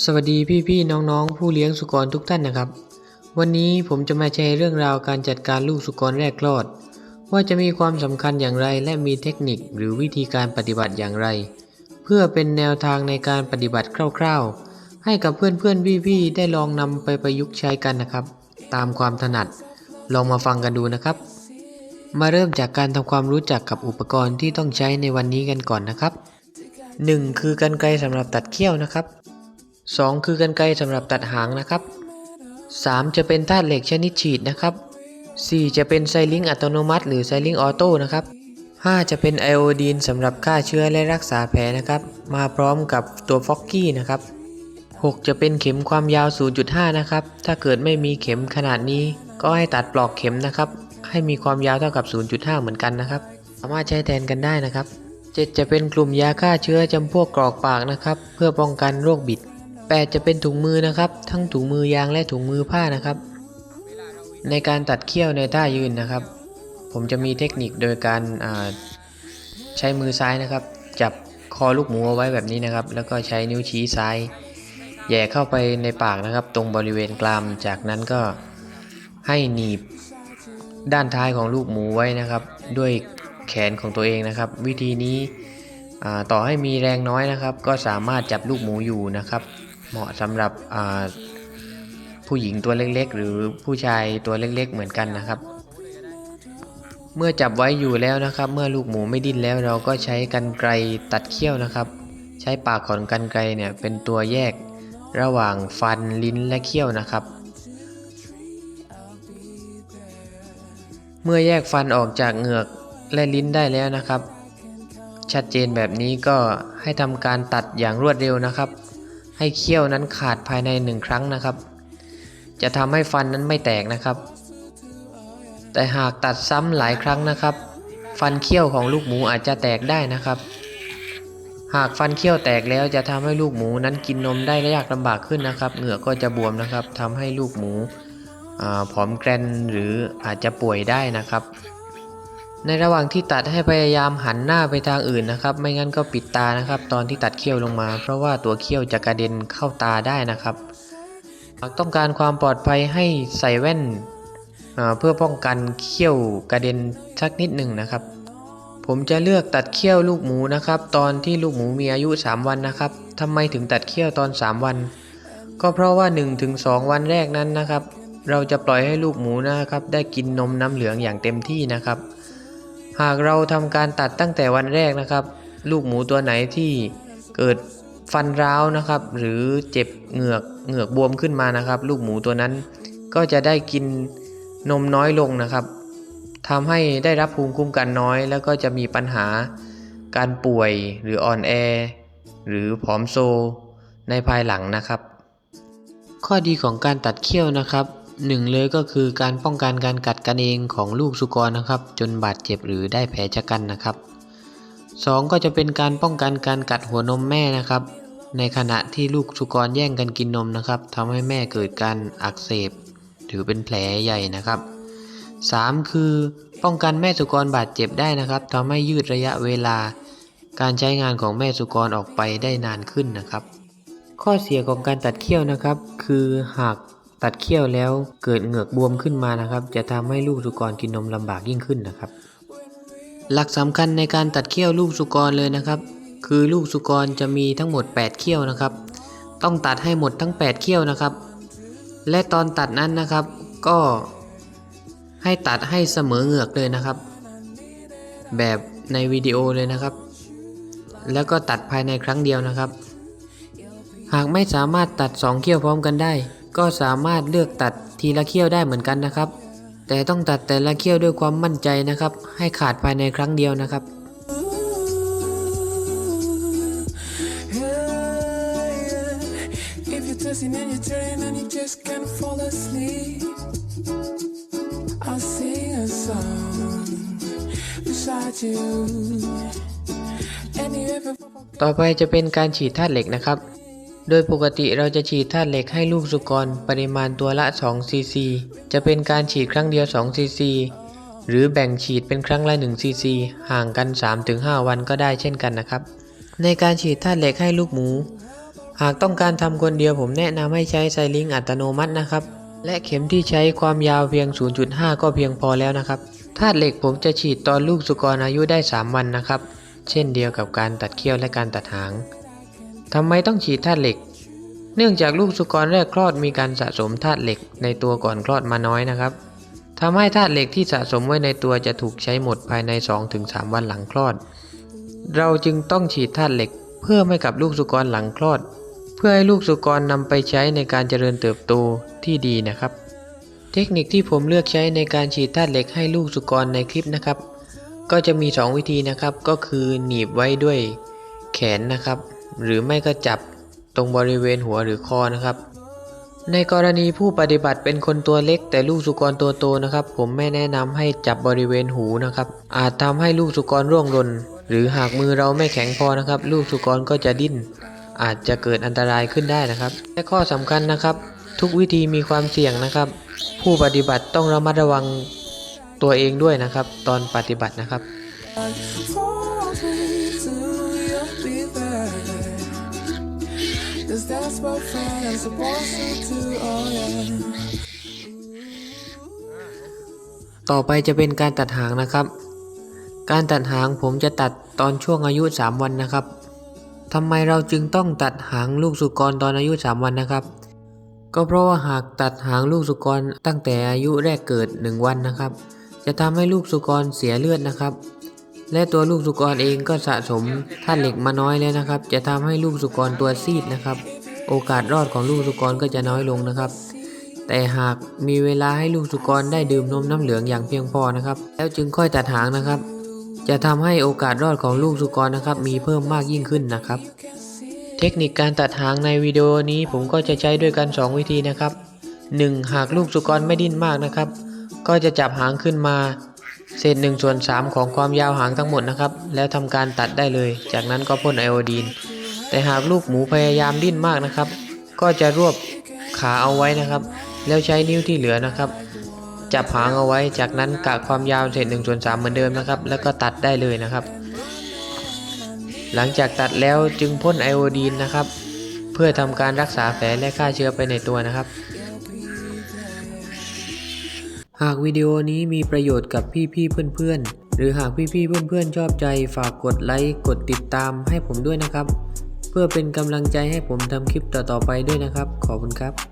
สวัสดีพี่ๆน้องๆ ผู้เลี้ยงสุกรทุกท่านนะครับ วันนี้ผมจะมาแชร์เรื่องราวการจัดการลูกสุกรแรกคลอด ว่าจะมีความสำคัญอย่างไรและมีเทคนิคหรือวิธีการปฏิบัติอย่างไร เพื่อเป็นแนวทางในการปฏิบัติคร่าวๆ ให้กับเพื่อนๆพี่ๆได้ลองนำไปประยุกต์ใช้กันนะครับ ตามความถนัด ลองมาฟังกันดูนะครับ มาเริ่มจากการทำความรู้จักกับอุปกรณ์ที่ต้องใช้ในวันนี้กันก่อนนะครับ 1. คือกรรไกรสำหรับตัดเขี้ยวนะครับ 2 คือกรรไกรสำหรับตัดหางนะครับ 3 จะเป็นธาตุเหล็กชนิดฉีดนะครับ 4 จะเป็นไซลิงอัตโนมัติ หรือไซลิงออโต้นะครับ 5 จะเป็นไอโอดีนสำหรับฆ่าเชื้อและรักษาแผลนะครับ มาพร้อมกับตัวฟอกกี้นะครับ 6 จะเป็นเข็มความยาว 0.5 นะครับ ถ้าเกิดไม่มีเข็มขนาดนี้ก็ให้ตัดปลอกเข็มนะครับ ให้มีความยาวเท่ากับ 0.5 เหมือนกันนะครับ สามารถใช้แทนกันได้นะครับ 7 จะเป็นกลุ่มยาฆ่าเชื้อจำพวกกรอกปากนะครับ เพื่อป้องกันโรคบิด 8 จะเป็นถุงมือนะครับ ทั้งถุงมือยางและถุงมือผ้านะครับ ในการตัดเขี้ยวในท่ายืนนะครับ ผมจะมีเทคนิคโดยการใช้มือซ้ายนะครับ จับคอลูกหมูเอาไว้แบบนี้นะครับ แล้วก็ใช้นิ้วชี้ซ้ายแย่เข้าไปในปากนะครับ ตรงบริเวณกรามจากนั้นก็ให้หนีบด้านท้ายของลูกหมูไว้นะครับ ด้วยแขนของตัวเองนะครับ วิธีนี้ต่อให้มีแรงน้อยนะครับ ก็สามารถจับลูกหมูอยู่นะครับ เหมาะสำหรับผู้หญิงตัวเล็กๆ หรือผู้ชายตัวเล็กๆ เหมือนกันนะครับ เมื่อจับไว้อยู่แล้วนะครับ เมื่อลูกหมูไม่ดิ้นแล้วเราก็ใช้กันไกรตัดเขี้ยวนะครับ ใช้ปากของกันไกรเนี่ยเป็นตัวแยกระหว่างฟันลิ้นและเขี้ยวนะครับ เมื่อแยกฟันออกจากเหงือกและลิ้นได้แล้วนะครับ ชัดเจนแบบนี้ก็ให้ทำการตัดอย่างรวดเร็วนะครับ ให้เขี้ยวนั้นขาดภายในหนึ่งครั้งนะครับ จะทำให้ฟันนั้นไม่แตกนะครับ แต่หากตัดซ้ำหลายครั้งนะครับ ฟันเขี้ยวของลูกหมูอาจจะแตกได้นะครับ หากฟันเขี้ยวแตกแล้วจะทำให้ลูกหมูนั้นกินนมได้ยากลำบากขึ้นนะครับ เหงือกก็จะบวมนะครับทำให้ลูกหมูผอมแกรนหรืออาจจะป่วยได้นะครับ ในระหว่างที่ตัดให้พยายามหันหน้าไปทางอื่นนะครับ ไม่งั้นก็ปิดตานะครับ ตอนที่ตัดเขี้ยวลงมา เพราะว่าตัวเขี้ยวจะกระเด็นเข้าตาได้นะครับหากต้องการความปลอดภัยให้ใส่แว่นเพื่อป้องกันเขี้ยวกระเด็นสักนิดหนึ่งนะครับ ผมจะเลือกตัดเขี้ยวลูกหมูนะครับ ตอนที่ลูกหมูมีอายุ 3 วันนะครับทำไมถึงตัดเขี้ยวตอน 3 วัน ก็เพราะว่า 1-2 วันแรกนั้นนะครับ เราจะปล่อยให้ลูกหมูนะครับ ได้กินนมน้ำเหลืองอย่างเต็มที่นะครับ หากเราทำการตัดตั้งแต่วันแรกนะครับ ลูกหมูตัวไหนที่เกิดฟันร้าวนะครับ หรือเจ็บเหงือกเหงือกบวมขึ้นมานะครับ ลูกหมูตัวนั้นก็จะได้กินนมน้อยลงนะครับทำให้ได้รับภูมิคุ้มกันน้อย แล้วก็จะมีปัญหาการป่วยหรืออ่อนแอ หรือผอมโซในภายหลังนะครับ ข้อดีของการตัดเขี้ยวนะครับ หนึ่งเลยก็คือการป้องกันการกัดกันเองของลูกสุกรนะครับ จนบาดเจ็บหรือได้แผลชะกันนะครับสองก็จะเป็นการป้องกันการกัดหัวนมแม่นะครับ ในขณะที่ลูกสุกรแย่งกันกินนมนะครับทำให้แม่เกิดการอักเสบ ถือเป็นแผลใหญ่นะครับ 3. คือป้องกันแม่สุกรบาดเจ็บได้นะครับทำให้ยืดระยะเวลา การใช้งานของแม่สุกรออกไปได้นานขึ้นนะครับ ข้อเสียของการตัดเขี้ยวนะครับ คือหาก ตัดเขี้ยวแล้วเกิดเหงือกบวมขึ้นมานะครับ จะทำให้ลูกสุกรกินนมลำบากยิ่งขึ้นนะครับ หลักสำคัญในการตัดเขี้ยวลูกสุกรเลยนะครับ คือลูกสุกรจะมีทั้งหมด 8 เขี้ยวนะครับ ต้องตัดให้หมดทั้ง 8 เขี้ยวนะครับ และตอนตัดนั้นนะครับก็ให้ตัดให้เสมอเหงือกเลยนะครับ แบบในวิดีโอเลยนะครับ แล้วก็ตัดภายในครั้งเดียวนะครับ หากไม่สามารถตัด 2 เขี้ยวพร้อมกันได้ ก็สามารถเลือกตัดทีละเขี้ยวได้เหมือนกันนะครับ แต่ต้องตัดแต่ละเขี้ยวด้วยความมั่นใจนะครับ ให้ขาดภายในครั้งเดียวนะครับ If you're twisting and you're turning and you just can't fall asleep, I'll sing a song beside you. And you ever ต่อไปจะเป็นการฉีดธาตุเหล็กนะครับ โดยปกติเราจะฉีดธาตุเหล็กให้ลูกสุกรปริมาณตัวละ2ซีซีจะเป็นการฉีดครั้งเดียว2ซีซีหรือแบ่งฉีดเป็นครั้งละ1ซีซีห่างกัน 3-5 วันก็ได้เช่นกันนะครับ ในการฉีดธาตุเหล็กให้ลูกหมู หากต้องการทำคนเดียวผมแนะนำให้ใช้ไซลิงอัตโนมัตินะครับ และเข็มที่ใช้ความยาวเพียง 0.5 ก็เพียงพอแล้วนะครับธาตุเหล็กผมจะฉีดตอนลูกสุกรอายุได้ 3 วันนะครับ เช่นเดียวกับการตัดเขี้ยวและการตัดหาง ทำไมต้องฉีดธาตุเหล็ก เนื่องจากลูกสุกรแรกคลอดมีการสะสมธาตุเหล็กในตัวก่อนคลอดมาน้อยนะครับทำให้ธาตุเหล็กที่สะสมไว้ในตัวจะถูกใช้หมดภายใน 2-3 วันหลังคลอด เราจึงต้องฉีดธาตุเหล็ก เพิ่มให้กับลูกสุกรหลังคลอด เพื่อให้ลูกสุกรนำไปใช้ในการเจริญเติบโตที่ดีนะครับ เทคนิคที่ผมเลือกใช้ในการฉีดธาตุเหล็กให้ลูกสุกรในคลิปนะครับ ก็จะมี 2 วิธีนะครับ ก็คือหนีบไว้ด้วยแขนนะครับ หรือไม่ก็จับตรงบริเวณหัวหรือคอนะครับ ในกรณีผู้ปฏิบัติเป็นคนตัวเล็ก แต่ลูกสุกรตัวโตนะครับ ผมไม่แนะนำให้จับบริเวณหูนะครับ อาจทำให้ลูกสุกรร่วงหล่นหรือหากมือเราไม่แข็งพอนะครับ ลูกสุกรก็จะดิ้น อาจจะเกิดอันตรายขึ้นได้นะครับและข้อสำคัญนะครับ ทุกวิธีมีความเสี่ยงนะครับ ผู้ปฏิบัติต้องระมัดระวังตัวเองด้วยนะครับ ตอนปฏิบัตินะครับ Cause that's what friends are supposed to do, oh yeah. ต่อไปจะเป็นการตัดหางนะครับ การตัดหางผมจะตัดตอนช่วงอายุ 3 วันนะครับทำไมเราจึงต้องตัดหางลูกสุกรตอนอายุ 3 วันนะครับ ก็เพราะว่าหากตัดหางลูกสุกรตั้งแต่อายุแรกเกิด 1 วันนะครับ จะทำให้ลูกสุกรเสียเลือดนะครับ และตัวลูกสุกรเองก็สะสมธาตุเหล็กมาน้อยแล้วนะครับ จะทำให้ลูกสุกรตัวซีดนะครับ โอกาสรอดของลูกสุกรก็จะน้อยลงนะครับ แต่หากมีเวลาให้ลูกสุกรได้ดื่มนมน้ำเหลืองอย่างเพียงพอนะครับ แล้วจึงค่อยตัดหางนะครับ จะทำให้โอกาสรอดของลูกสุกรนะครับ มีเพิ่มมากยิ่งขึ้นนะครับ เทคนิคการตัดหางในวิดีโอนี้ผมก็จะใช้ด้วยกัน 2 วิธีนะครับ 1. หากลูกสุกรไม่ดิ้นมากนะครับ ก็จะจับหางขึ้นมา เศษ1ส่วน3ของความยาวหางทั้งหมดนะครับ แล้วทำการตัดได้เลย จากนั้นก็พ่นไอโอดีน แต่หากลูกหมูพยายามดิ้นมากนะครับ ก็จะรวบขาเอาไว้นะครับ แล้วใช้นิ้วที่เหลือนะครับ จับหางเอาไว้ จากนั้นกะความยาวเศษ1ส่วน3เหมือนเดิมนะครับ แล้วก็ตัดได้เลยนะครับ หลังจากตัดแล้วจึงพ่นไอโอดีนนะครับ เพื่อทำการรักษาแผลและฆ่าเชื้อไปในตัวนะครับ หากวิดีโอนี้มีประโยชน์กับพี่ๆเพื่อนๆ หรือหากพี่ๆเพื่อนๆชอบใจฝากกดไลค์กดติดตามให้ผมด้วยนะครับ เพื่อเป็นกำลังใจให้ผมทำคลิปต่อๆไปด้วยนะครับ ขอบคุณครับ